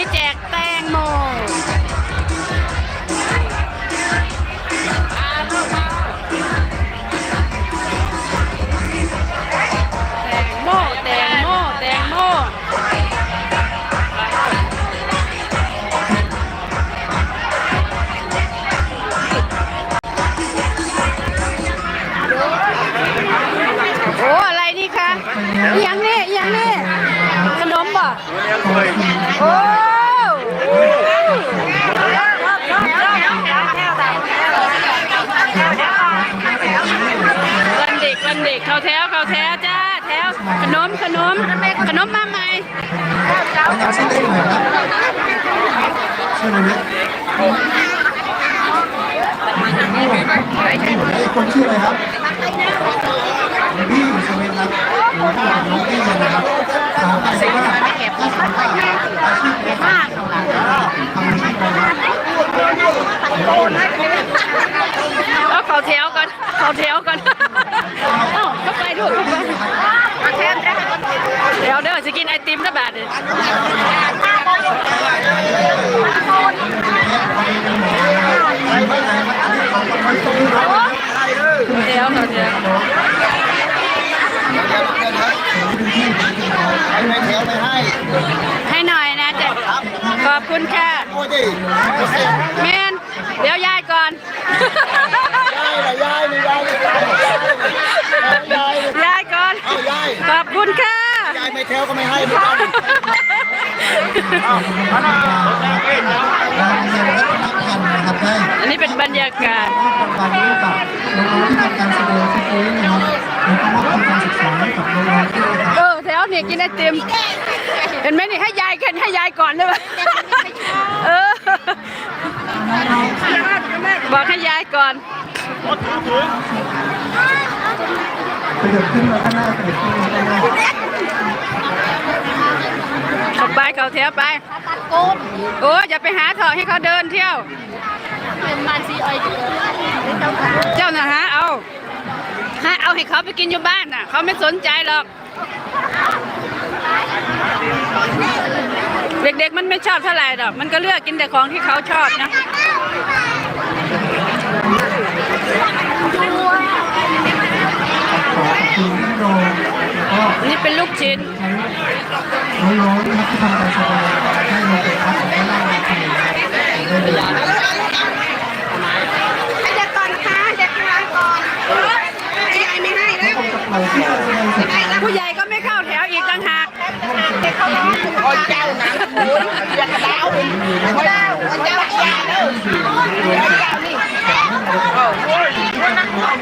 นี่แแถวเขาแถวจ้าแถวขนมขนมขนมมาใหม่เอาชื่อเล่นหน่อยครับชื่ออะไรนะไอ้คนชื่ออะไรครับบี้ใช่ไหมครับหรือว่าน้องบี้นะครับถามไปว่าถ้าสามารถอาชีพเลี้ยงมากทำอาชีพอะไรครับเอาเขาแถวก่อนเขาแถวก่อนเอ้า เดี๋ยวเดี๋ยวจะกินไอติมนะบาทเลยเดี๋ยวเขาแถวไม่แถวไม่ให้ให้หน่อยนะจ๊ะขอบคุณค่ะแมนเดี๋ยวยายก่อน ยายนะยายนี่ยายนี่ยาย ยายก่อน เอายาย ขอบคุณค่ะ ยายไม่ แถวก็ไม่ให้เหมือนกันเราเรียนวัฒนธรรมนะครับได้อันนี้เป็นบรรยากาศความรู้กับน้องๆที่ทำการแสดงที่นี้นนะครับแล้วก็มอบทุนการศึกษาให้กับน้องๆด้วยนะครับเออแถวเนี่ยกินไอติมเห็นไหมนี่ให้ยายกันให้ยายก่อนได้ไหมเออบอกให้ยายก่อนขยับขึ้นมาข้างหน้าขยับขึ้นมาข้างหน้า เข้าไปเขาแถวไปโอ้ยอย่าไปหาเถอะให้เขาเดินเที่ยวเจ้าน่ะหาเอาหาเอาให้เขาไปกินอยู่บ้านน่ะ เขาไม่สนใจหรอก เด็กๆมันไม่ชอบเท่าไหร่หรอก มันก็เลือกกินแต่ของที่เขาชอบนะ ขอขอบคุณท่านรองแล้วก็ นี่เป็นลูกชิ้นน้องๆนะครับที่ทำการแสดงให้เราเป็นพักของด้านล่างเวทีนะครับได้เลยเด็กก่อนค่ะเด็กวางก่อนยายไม่ให้แล้วพบกับเราที่การแสดงสุดท้ายผู้ใหญ่ก็ไม่เข้าแถวอีกต่างหากเด็กเขาร้องโอ้ยเจ้านะคุณเรียกดาวเจ้าเจ้าเจ้าเด้อเจ้านี่ ทุกคนให้เราเชิญนะครับ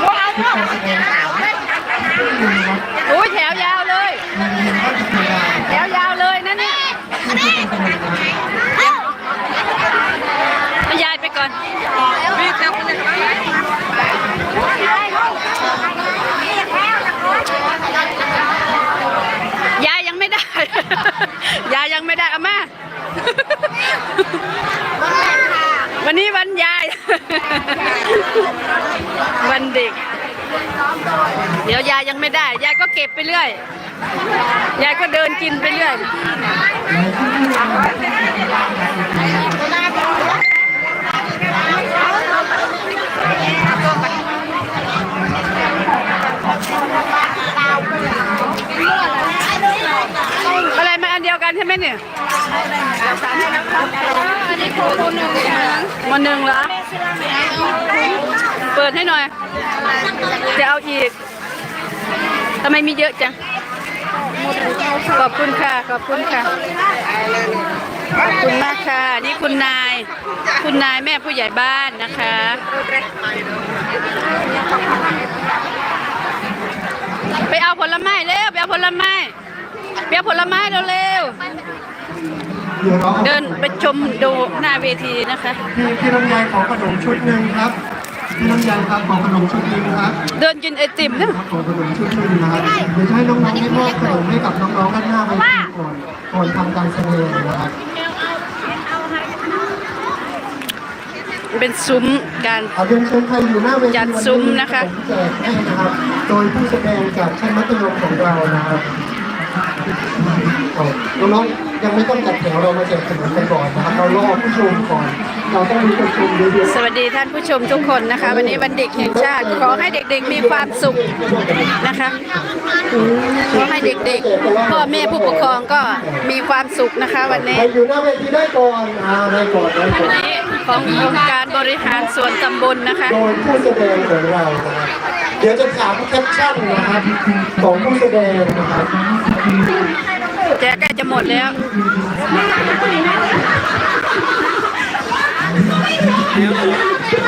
ทุกการแสดงสาวที่หนึ่งนะครับ โอ้ยแถวยาวเลย โรงเรียนวัดเทวา แถวยาวเลยนะเนี่ย ผู้ที่เป็นกำลังใจ ให้ยายไปก่อนยายยังไม่ได้ ยายยัง ไม่ได้เอามาวันนี้วันยาย วันเด็ก เดี๋ยวยายยังไม่ได้ ยายก็เก็บไปเรื่อย ยายก็เดินกินไปเรื่อย อะไรมาอันเดียวกันใช่ไหมเนี่ย อันนี้ครูหนึ่งมาหนึ่งเหรอเปิดให้หน่อย จะเอาอีกทำไมมีเยอะจังขอบคุณค่ะ ขอบคุณค่ะ ขอบคุณมากค่ะ นี่คุณนาย คุณนายแม่ผู้ใหญ่บ้านนะคะ ไปเอาผลไม้เร็ว ไปเอาผลไม้ ไปเอาผลไม้เร็วเดี๋ยว เราๆเดินไปชมดูหน้าเวทีนะคะพี่พี่ลำไยขอขนมชุดหนึ่งครับพี่ลำไยครับขอขนมชุดหนึ่งครับเดินกินไอติมนะขอขนมชุดหนึ่งนะครับเดี๋ยวจะให้น้องๆได้มอบขนมให้กับน้องๆด้านหน้าเวทีก่อนก่อนทำการแสดงนะครับเป็นซุ้มการเอาเรียนเชิญใครอยู่หน้าเวทีจัดซุ้มนะคะผมแจกให้นะครับโดยผู้แสดงจากชั้นมัธยมของเรานะครับเอาน้องๆ ยังไม่ต้องจัดแถวเรามาแจกขนมกันก่อนนะครับเรารอผู้ชมก่อน เราต้องมีคนชมเยอะสวัสดีท่านผู้ชมทุกคนนะคะ วันนี้วันเด็กแห่งชาติขอให้เด็กๆมีความสุขนะคะขอให้เด็กๆพ่อแม่ผู้ปกครองก็มีความสุขนะคะ วันๆนี้ใครอยู่หน้าเวทีได้ก่อนอ่าได้ก่อนได้ก่อนวันนี้ขององค์การบริหารส่วนตำบลนะคะ โดยผู้แสดงของเรานะครับเดี๋ยวจะถามแคปชั่นนะครับของผู้แสดงนะครับ แจกใกล้จะหมดแล้ว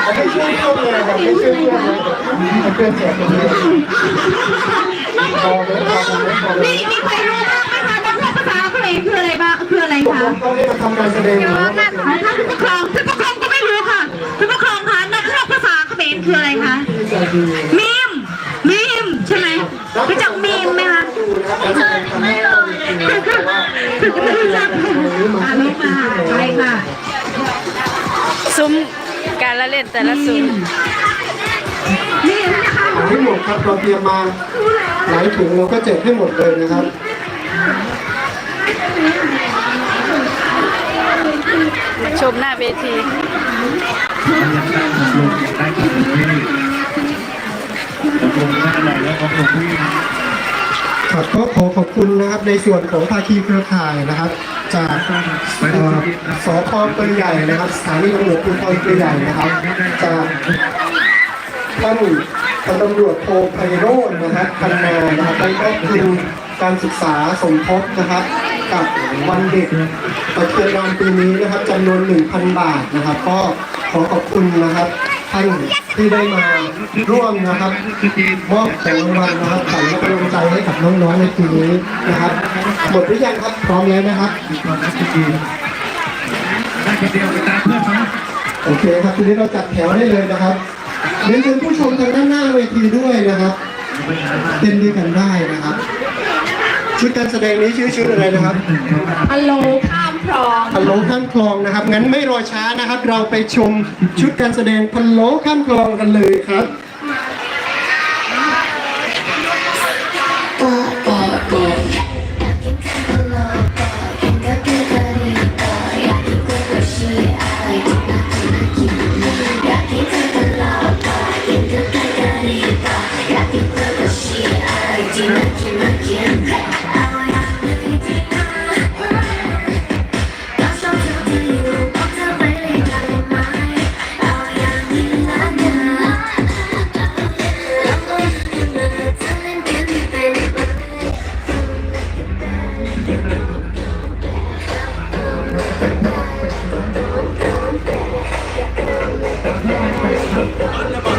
เอาไปช่วยเพื่อนเลยครับไปช่วยเพื่อนเลยเอาเพื่อนแจกตรงนี้พอไหมพอไหมพอไหมมีมีใครรู้บ้างไหมคะนักภาษาเขมรคืออะไรบ้างคืออะไรคะเขาได้มาทำการแสดงอยู่แล้วท่านผู้ปกครองท่านผู้ปกครองก็ไม่รู้ค่ะท่านผู้ปกครองคะนักเรียนภาษาเขมรคืออะไรคะ ใจดี มีมมีมใช่ไหมรู้จักมีมไหมคะ ไม่เลย ไม่รู้จัก อ่ารู้มาใช่ค่ะซุ้มการละเล่นแต่ละซุ้มมีมนะคะให้หมดครับเราเตรียมมาหลายถุงเราก็แจกให้หมดเลยนะครับชมหน้าเวที ครับก็ขอขอบคุณนะครับในส่วนของภาคีเครือข่ายนะครับ จากเอ่อสพเปืนใหญ่นะครับสถานีตำรวจภูธรปืนใหญ่นะครับ จากท่านพันตำรวจโทไพโรจน์นะครับพันนานะครับได้มอบทุนการศึกษาสมทบนะครับ กับวันเด็กประเทือนรามปีนี้นะครับจำนวน 1,000 บาทนะครับ ก็ขอขอบคุณนะครับ ท่านที่ได้มาร่วมนะครับมอบของรางวัลนะครับขวัญและกำลังใจให้กับน้องๆในปีนี้นะครับหมดหรือยังครับพร้อมแล้วนะครับโอเคครับทีนี้เราจัดแถวได้เลยนะครับเรียนเชิญผู้ชมทางด้านหน้าเวทีด้วยนะครับเต้นด้วยกันได้นะครับ ชุดการแสดงนี้ชื่อชุดอะไรนะครับฮัลโหลข้าม คลองพันโลข้ามคลองนะครับ งั้นไม่รอช้านะครับ เราไปชมชุดการแสดงพะโลข้ามคลองกันเลยครับ ধন্যবাদ